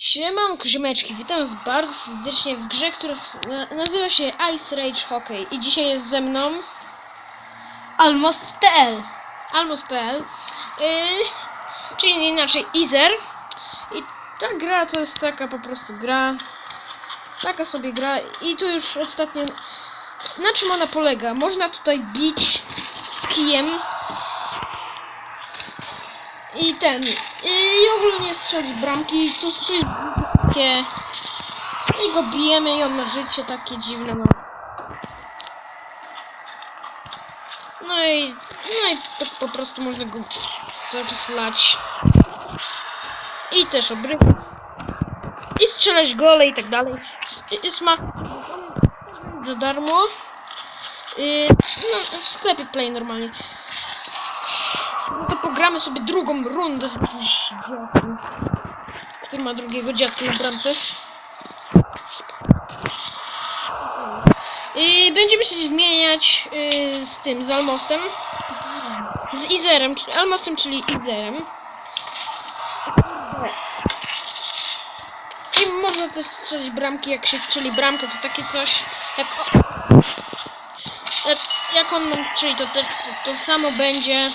Siemanko ziomeczki, witam was bardzo serdecznie w grze, która na- nazywa się Ice Rage Hockey i dzisiaj jest ze mną Almost.pl Almos.pl yy, czyli inaczej Izer i ta gra to jest taka po prostu gra taka sobie gra i tu już ostatnio na czym ona polega? Można tutaj bić kijem i ten i ogólnie strzelić bramki tu, jest takie i go bijemy i on ma życie takie dziwne no. No i, no i po prostu można go cały czas lać. I też obrywać. I strzelać gole i tak dalej. S- Jest mas... za darmo. Yy, no, w sklepie Play normalnie. No to pogramy sobie drugą rundę z dziadkiem, który ma drugiego dziadka na bramce. I będziemy się zmieniać yy, z tym, z Almostem. Z Izerem, Almostem, czyli Izerem. I można też strzelić bramki, jak się strzeli bramkę, to takie coś, jak, jak, jak on nam strzeli, to, to, to samo będzie.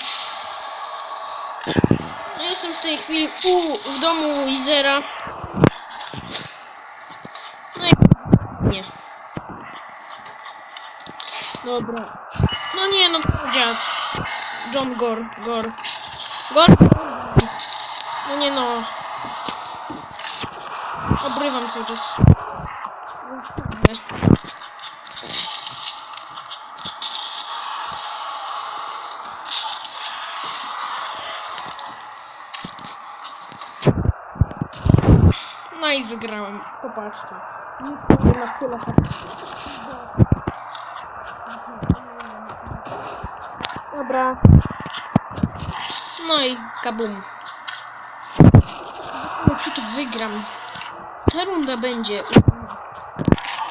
Jestem w tej chwili u, w domu u Izera. No i nie. Dobra. No nie, no to dziad. John Gore, Gore. Gore? No nie no. Obrywam cały czas. No i wygrałem. Popatrzcie. Nikt nie ma tyle Dobra. No i kabum. No czy to wygram? Ta runda będzie.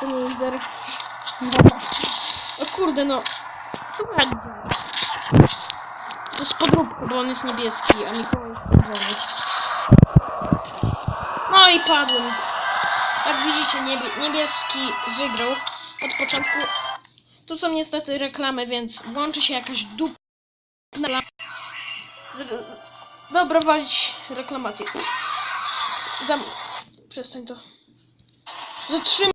Loser. O kurde no. Co robię? To jest podróbka, bo on jest niebieski, a Mikołaj jest czerwony. No i padłem. Jak widzicie, niebie niebieski wygrał od początku. Tu są niestety reklamy, więc włączy się jakaś dupa. Dobra, walić reklamację. Zam... Przestań to. Zatrzymaj.